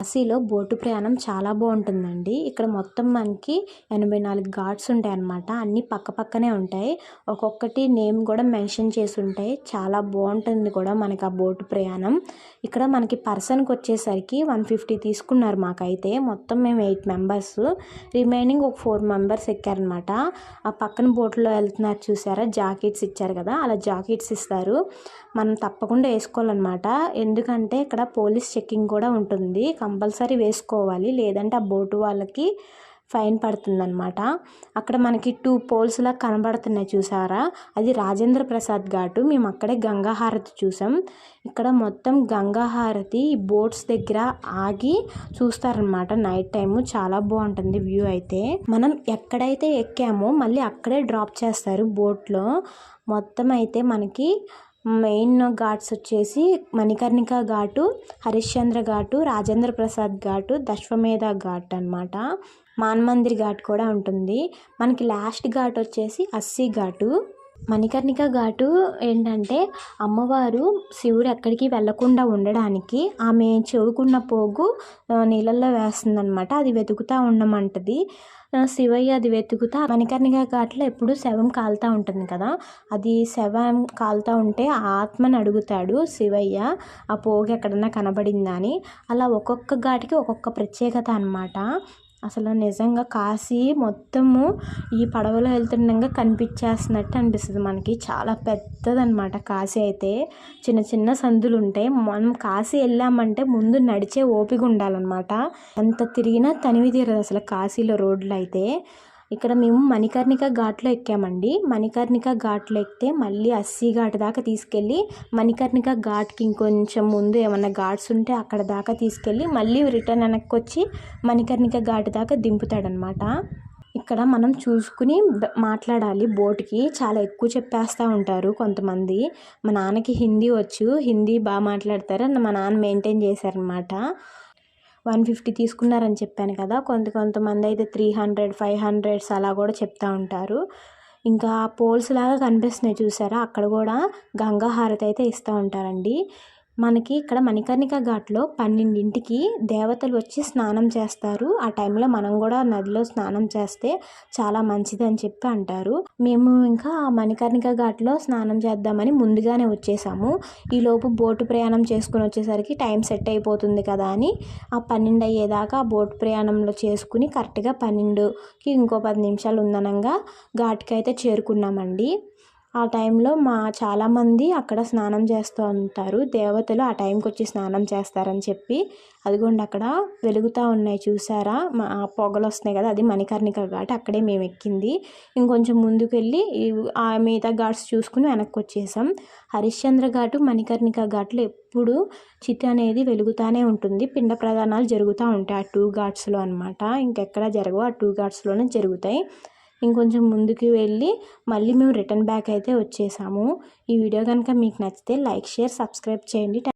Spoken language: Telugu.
కాశీలో బోటు ప్రయాణం చాలా బాగుంటుందండి. ఇక్కడ మొత్తం మనకి ఎనభై నాలుగు ఘాట్స్ ఉంటాయి అన్నమాట. అన్నీ పక్క పక్కనే ఉంటాయి. ఒక్కొక్కటి నేమ్ కూడా మెన్షన్ చేసి ఉంటాయి. చాలా బాగుంటుంది కూడా మనకి ఆ బోటు ప్రయాణం. ఇక్కడ మనకి పర్సన్కి వచ్చేసరికి వన్ ఫిఫ్టీ తీసుకున్నారు మాకైతే. మొత్తం మేము ఎయిట్ మెంబర్స్. రిమైనింగ్ ఒక ఫోర్ మెంబర్స్ ఎక్కారనమాట ఆ పక్కన బోట్లో వెళ్తున్నారు చూసారా? జాకెట్స్ ఇచ్చారు కదా? అలా జాకెట్స్ ఇస్తారు. మనం తప్పకుండా వేసుకోవాలన్నమాట. ఎందుకంటే ఇక్కడ పోలీస్ చెక్కింగ్ కూడా ఉంటుంది. కంపల్సరీ వేసుకోవాలి. లేదంటే ఆ బోటు వాళ్ళకి ఫైన్ పడుతుందన్నమాట. అక్కడ మనకి టూ పోల్స్లా కనబడుతున్నాయి చూసారా? అది రాజేంద్ర ప్రసాద్ ఘాటు. మేము అక్కడే గంగాహారతి చూసాం. ఇక్కడ మొత్తం గంగాహారతి బోట్స్ దగ్గర ఆగి చూస్తారనమాట నైట్ టైము చాలా బాగుంటుంది వ్యూ అయితే. మనం ఎక్కడైతే ఎక్కామో మళ్ళీ అక్కడే డ్రాప్ చేస్తారు బోట్లో. మొత్తం అయితే మనకి మెయిన్ ఘాట్స్ వచ్చేసి మణికర్ణిక ఘాటు హరిశ్చంద్ర ఘాటు రాజేంద్ర ప్రసాద్ ఘాటు దశ్వమేధ ఘాట్ అనమాట మాన్మందిర్ ఘాట్ కూడా ఉంటుంది. మనకి లాస్ట్ ఘాట్ వచ్చేసి అస్సీ ఘాటు. మణికర్ణిక ఘాటు ఏంటంటే అమ్మవారు శివుడు ఎక్కడికి వెళ్ళకుండా ఉండడానికి ఆమె చెవుకున్న పోగు నీళ్ళల్లో వేస్తుందనమాట అది వెతుకుతూ ఉండమంటది. శివయ్య అది వెతుకుతా మణికర్ణిక ఘాట్లో ఎప్పుడు శవం కాలుతూ ఉంటుంది కదా. అది శవం కాలుతూ ఉంటే ఆత్మని అడుగుతాడు శివయ్య ఆ పోగు ఎక్కడన్నా కనబడిందా అని. అలా ఒక్కొక్క ఘాటికి ఒక్కొక్క ప్రత్యేకత అనమాట అసలు నిజంగా కాశీ మొత్తము ఈ పడవలో వెళ్తుండగా కనిపించేస్తున్నట్టు అనిపిస్తుంది మనకి. చాలా పెద్దదన్నమాట కాశీ అయితే. చిన్న చిన్న సందులు ఉంటాయి మనం కాశీ వెళ్ళామంటే ముందు నడిచే ఓపిక ఉండాలన్నమాట. ఎంత తిరిగినా తనివి తీరదు అసలు కాశీలో రోడ్లు అయితే ఇక్కడ మేము మణికర్ణిక ఘాట్లో ఎక్కామండి. మణికర్ణిక ఘాట్లో ఎక్కితే మళ్ళీ అస్సీ ఘాట్ దాకా తీసుకెళ్ళి మణికర్ణిక ఘాట్కి ఇంకొంచెం ముందు ఏమన్నా ఘాట్స్ ఉంటే అక్కడ దాకా తీసుకెళ్ళి మళ్ళీ రిటర్న్ వెనక్కి వచ్చి మణికర్ణిక ఘాట్ దాకా దింపుతాడనమాట ఇక్కడ మనం చూసుకుని మాట్లాడాలి. బోట్కి చాలా ఎక్కువ చెప్పేస్తూ ఉంటారు కొంతమంది. మా నాన్నకి హిందీ వచ్చు. హిందీ బాగా మాట్లాడతారు. మా నాన్న మెయింటైన్ చేశారనమాట వన్ ఫిఫ్టీ తీసుకున్నారని చెప్పాను కదా. కొంత కొంతమంది అయితే త్రీ హండ్రెడ్ ఫైవ్ హండ్రెడ్స్ అలా కూడా చెప్తూ ఉంటారు. ఇంకా పోల్స్ లాగా కనిపిస్తున్నాయి చూసారా? అక్కడ కూడా గంగా హారతి అయితే ఇస్తూ ఉంటారండి. మనకి ఇక్కడ మణికర్ణిక ఘాట్లో పన్నెండింటికి దేవతలు వచ్చి స్నానం చేస్తారు. ఆ టైంలో మనం కూడా నదిలో స్నానం చేస్తే చాలా మంచిది అని చెప్పి అంటారు. మేము ఇంకా మణికర్ణిక ఘాట్లో స్నానం చేద్దామని ముందుగానే వచ్చేసాము. ఈలోపు బోటు ప్రయాణం చేసుకుని వచ్చేసరికి టైం సెట్ అయిపోతుంది కదా అని ఆ పన్నెండు అయ్యేదాకా ఆ బోటు ప్రయాణంలో చేసుకుని కరెక్ట్గా పన్నెండుకి ఇంకో పది నిమిషాలు ఉందనంగా ఘాట్కి అయితే చేరుకున్నామండి. ఆ టైంలో మా చాలామంది అక్కడ స్నానం చేస్తూ ఉంటారు. దేవతలు ఆ టైంకి వచ్చి స్నానం చేస్తారని చెప్పి. అదిగోండి అక్కడ వెలుగుతూ ఉన్నాయి చూసారా? మా పొగలు వస్తున్నాయి కదా అది మణికర్ణిక ఘాట్ అక్కడే మేము ఎక్కింది. ఇంకొంచెం ముందుకు వెళ్ళి ఆ మిగతా ఘాట్స్ చూసుకుని వెనక్కి వచ్చేసాం. హరిశ్చంద్ర ఘాటు మణికర్ణిక ఘాట్లు ఎప్పుడు చితి అనేది వెలుగుతూనే ఉంటుంది. పిండ ప్రదానాలు జరుగుతూ ఉంటాయి ఆ టూ ఘాట్స్లో అనమాట ఇంకెక్కడ జరగవు ఆ టూ ఘాట్స్లోనే జరుగుతాయి. ఇంకొంచెం ముందుకు వెళ్ళి మళ్ళీ మేము రిటర్న్ బ్యాక్ అయితే వచ్చేసాము. ఈ వీడియో కనుక మీకు నచ్చితే లైక్ షేర్ సబ్స్క్రైబ్ చేయండి.